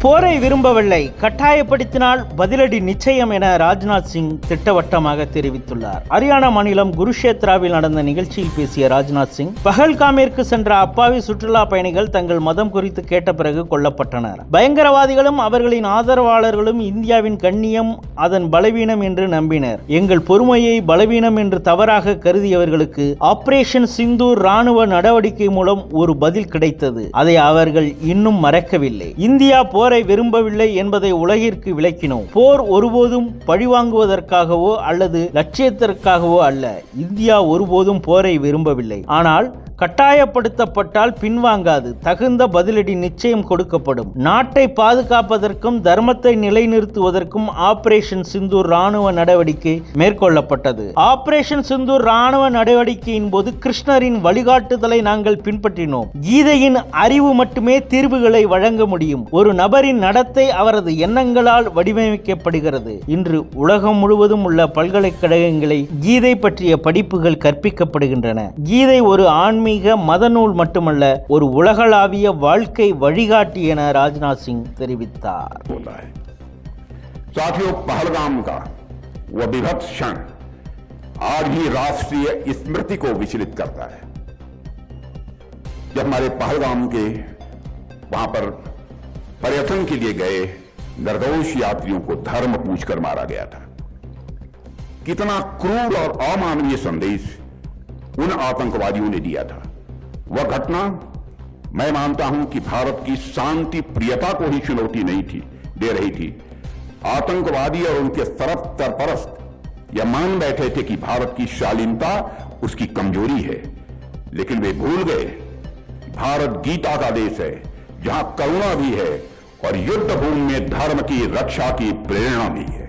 போரை விரும்பவில்லை. கட்டாயப்படுத்தினால் பதிலடி நிச்சயம் என ராஜ்நாத் சிங் திட்டவட்டமாக தெரிவித்துள்ளார். ஹரியானா மாநிலம் குருஷேத்ராவில் நடந்த நிகழ்ச்சியில் பேசிய ராஜ்நாத் சிங் பகல்காமிற்கு சென்ற அப்பாவி சுற்றுலா பயணிகள் தங்கள் மதம் குறித்து கேட்ட பிறகு கொல்லப்பட்டனர். பயங்கரவாதிகளும் அவர்களின் ஆதரவாளர்களும் இந்தியாவின் கண்ணியம் அதன் பலவீனம் என்று நம்பினர். எங்கள் பொறுமையை பலவீனம் என்று தவறாக கருதியவர்களுக்கு ஆபரேஷன் சிந்தூர் ராணுவ நடவடிக்கை மூலம் ஒரு பதில் கிடைத்தது. அதை அவர்கள் இன்னும் மறக்கவில்லை. இந்தியா போர் விரும்பவில்லை என்பதை உலகிற்கு விளக்கினோம். போர் ஒருபோதும் பழிவாங்குவதற்காகவோ அல்லது லட்சியத்திற்காகவோ அல்ல. இந்தியா ஒருபோதும் போரை விரும்பவில்லை. ஆனால் கட்டாயப்படுத்தப்பட்டால் பின்வாங்காது. தகுந்த பதிலடி நிச்சயம் கொடுக்கப்படும். நாட்டை பாதுகாப்பதற்கும் தர்மத்தை நிலைநிறுத்துவதற்கும் ஆபரேஷன் சிந்தூர் ராணுவ நடவடிக்கை மேற்கொள்ளப்பட்டது. ஆபரேஷன் சிந்தூர் ராணுவ நடவடிக்கையின் போது கிருஷ்ணரின் வழிகாட்டுதலை நாங்கள் பின்பற்றினோம். கீதையின் அறிவு மட்டுமே தீர்வுகளை வழங்க முடியும். ஒரு நபர் நபரின் நடத்தை அவரது எண்ணங்களால் வடிவமைக்கப்படுகிறது இன்று உலகம் முழுவதும் உள்ள பல்கலைக்கழகங்களை கீதை பற்றிய படிப்புகள் கற்பிக்கப்படுகின்றன கீதை ஒரு ஆன்மீக மத நூல் மட்டுமல்ல ஒரு உலகளாவிய வாழ்க்கை வழிகாட்டி என ராஜ்நாத் சிங் தெரிவித்தார் होता है साथियों पहलगाम का वह विभत्स क्षण आज भी राष्ट्रीय स्मृति को विचलित करता है जब हमारे पहलगाम के वहां पर पर्यटन के लिए गए निर्दोष यात्रियों को धर्म पूछकर मारा गया था। कितना क्रूर और अमानवीय संदेश उन आतंकवादियों ने दिया था। वह घटना, मैं मानता हूँ कि भारत की शांति, प्रियता को ही चुनौती नहीं थी, दे रही थी। आतंकवादी और उनके सरफ तरपरस्त यह मान बैठे थे कि भारत की शालीनता उसकी कमज़ोरी है। लेकिन वे भूल गए भारत गीता का देश है, जहाँ करुणा भी है और युद्ध भूमि में धर्म की रक्षा की प्रेरणा भी है।